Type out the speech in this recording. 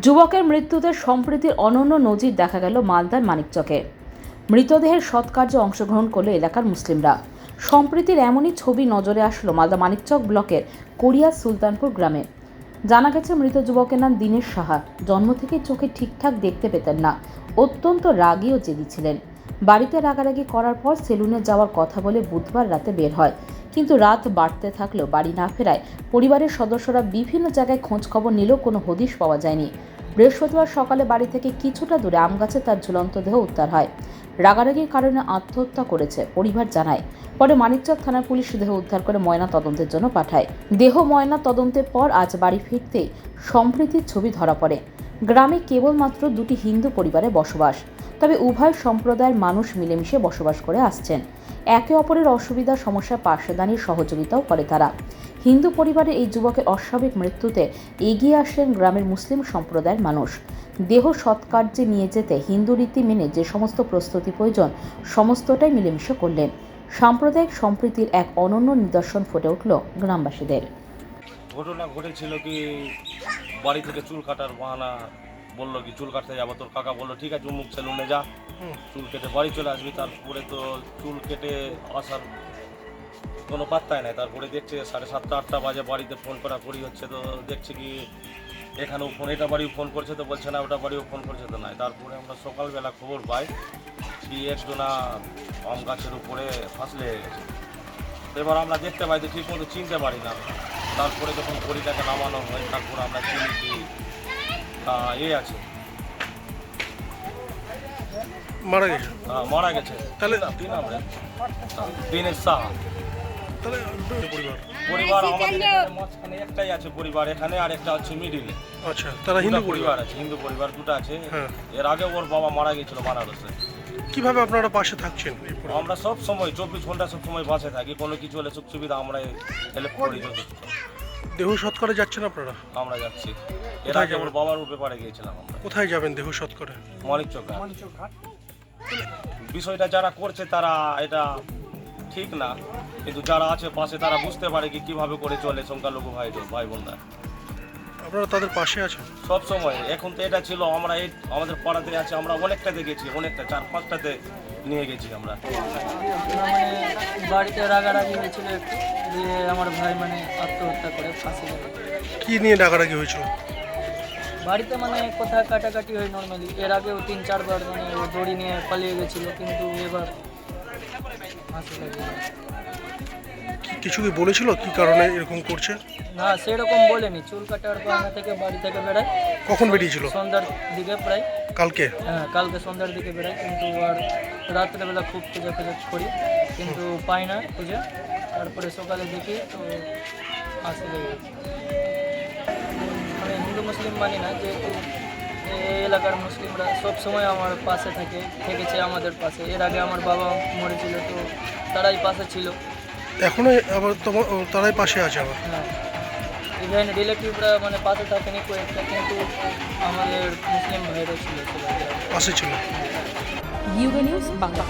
যুবকের মৃত্যুতে সম্প্রীতির অনন্য নজির দেখা গেল মালদার মানিকচকে। মৃতদেহের সৎকার্যে অংশগ্রহণ করল এলাকার মুসলিমরা। সম্প্রীতির এমনই ছবি নজরে আসলো মালদা মানিকচক ব্লকের কোরিয়া সুলতানপুর গ্রামে। জানা গেছে, মৃত যুবকের নাম দীনেশ সাহা। জন্ম থেকে চোখে ঠিকঠাক দেখতে পেতেন না। অত্যন্ত রাগী ও জেদি ছিলেন। বাড়িতে রাগারাগি করার পর সেলুনে যাওয়ার কথা বলে বুধবার রাতে বের হয়। কিন্তু রাত বাড়তে থাকলেও বাড়ি না ফেরায় পরিবারের সদস্যরা বিভিন্ন জায়গায় খোঁজ খবর নিলেও কোনো হদিশ পাওয়া যায়নি। বৃহস্পতিবার সকালে বাড়ি থেকে কিছুটা দূরে আম গাছে তার ঝুলন্ত দেহ উদ্ধার হয়। রাগারাগির কারণে আত্মহত্যা করেছে পরিবার জানায়। পরে মানিকচক থানার পুলিশ দেহ উদ্ধার করে ময়না তদন্তের জন্য পাঠায়। দেহ ময়না তদন্তের পর আজ বাড়ি ফিরতেই সম্প্রীতির ছবি ধরা পড়ে। গ্রামে কেবলমাত্র দুটি হিন্দু পরিবারে বসবাস। তবে উভয় সম্প্রদায়ের মানুষ মিলেমিশে বসবাস করে আসছেন। একে অপরের অসুবিধা সমস্যার পাশে দাঁড়িয়ে সহযোগিতাও করে তারা। হিন্দু পরিবারের এই যুবকের অস্বাভাবিক মৃত্যুতে এগিয়ে আসলেন গ্রামের মুসলিম সম্প্রদায়ের মানুষ। দেহ সৎকার্যে নিয়ে যেতে হিন্দু রীতি মেনে যে সমস্ত প্রস্তুতি প্রয়োজন, সমস্তটাই মিলেমিশে করলেন। সাম্প্রদায়িক সম্প্রীতির এক অনন্য নিদর্শন ফুটে উঠল গ্রামবাসীদের। ঘটনা ঘটেছিল কি বাড়ি থেকে চুল কাটার বাহানা বলল কি চুল কাটতে যাব। তোর কাকা বলল ঠিক আছে মুখ সেলুনে যা। চুল কেটে বাড়ি চলে আসবি। তারপরে তো চুল কেটে আসার কোনো পাত্তাই নাই। তারপরে দেখছে সাড়ে সাতটা আটটা বাজে বাড়িতে ফোন করা করি হচ্ছে। তো দেখছে কি এখানেও ফোন এটা বাড়িও ফোন করছে তো বলছে না ওটা বাড়িও ফোন করছে তো নাই। তারপরে আমরা সকালবেলা খবর পাই কি একজনা আম গাছের উপরে ফাঁসলে গেছে। এবার আমরা দেখতে পাই যে ঠিক মতো চিনতে পারি না। তারপরে যখন বড়িটাকে নামানো হয় তারপরে আমরা চিনি কি এ আছে। মারা গেছে? আহ, মারা গেছে। তাহলে কি নাম রে সাহা তাহলে পরিবার। পরিবার আমাদের এখানে মাঝখানে একটাই আছে পরিবার এখানে আর একটা হচ্ছে মিডিলে আচ্ছা তারা হিন্দু পরিবার আছে হিন্দু পরিবার দুটো আছে। হ্যাঁ। এর আগে ওর বাবা মারা গেছিল বানারসে। কীভাবে আপনারা পাশে থাকছেন আমরা সব সময় চব্বিশ ঘণ্টা সব সময় বাসে থাকি কোনো কিছু হলে সুখ সুবিধা আমরা হেল্প করি দেহ সৎকারে যাচ্ছেন আপনারা? আমরা যাচ্ছি। এর আগে যাবেন? বাবার ব্যাপারে গিয়েছিলাম আমরা। কোথায় যাবেন দেহ সৎকারে মানিক চোখা বিষয়টা যারা করছে তারা এটা ঠিক না। কিন্তু যারা আছে পাশে তারা বুঝতে পারে কি কীভাবে করে চলে সংখ্যালঘু ভাই ভাই বোনরা। আপনারা তাদের পাশে আছেন? সব সময় এখন তো এটা ছিল আমরা এই আমাদের পাড়াতে আছে আমরা অনেকটাতে গেছি অনেকটা চার পাঁচটাতে নিয়ে গেছি আমরা। মানে বাড়িতে রাগারাগি হয়েছিল একটু দিয়ে আমার ভাই মানে আত্মহত্যা করে ফাঁসি গেল কি নিয়ে রাগারাগি হয়েছিল? বাড়িতে মানে কোথায় কাটাকাটি হয় নর্মালি এর আগেও তিন চারবার মানে দড়ি নিয়ে পালিয়ে গেছিল কিন্তু এবার ফাঁসি কিছু কি বলেছিল? কি কারণে এরকম করছে? না সেরকম বলেনি। চুল কাটার পর বাহানা থেকে বাড়ি থেকে বেড়ায় কখন বেরিয়েছিল? সন্ধ্যার দিকে প্রায়। কালকে? হ্যাঁ কালকে সন্ধ্যার দিকে বেড়াই। কিন্তু আর রাত্রেবেলা খুব খুঁজে খুঁজে করি। কিন্তু পাই না খুঁজে তারপরে সকালে দেখি তো আসে লেগে গেছে। আমি হিন্দু মুসলিম মানি না যেহেতু এই এলাকার মুসলিমরা সব সময় আমার পাশে থাকে থেকেছে আমাদের পাশে। এর আগে আমার বাবা মরেছিল তো তারাই পাশে ছিল। এখনও আবার তোমার তারাই পাশে আছে আবার। হ্যাঁ। ইভেন রিলেটিভরা মানে পাশে থাকেনি কয়েকটা কিন্তু আমাদের মুসলিম ভাইরা ছিল পাশে ছিল। ইউবে নিউজ বাংলা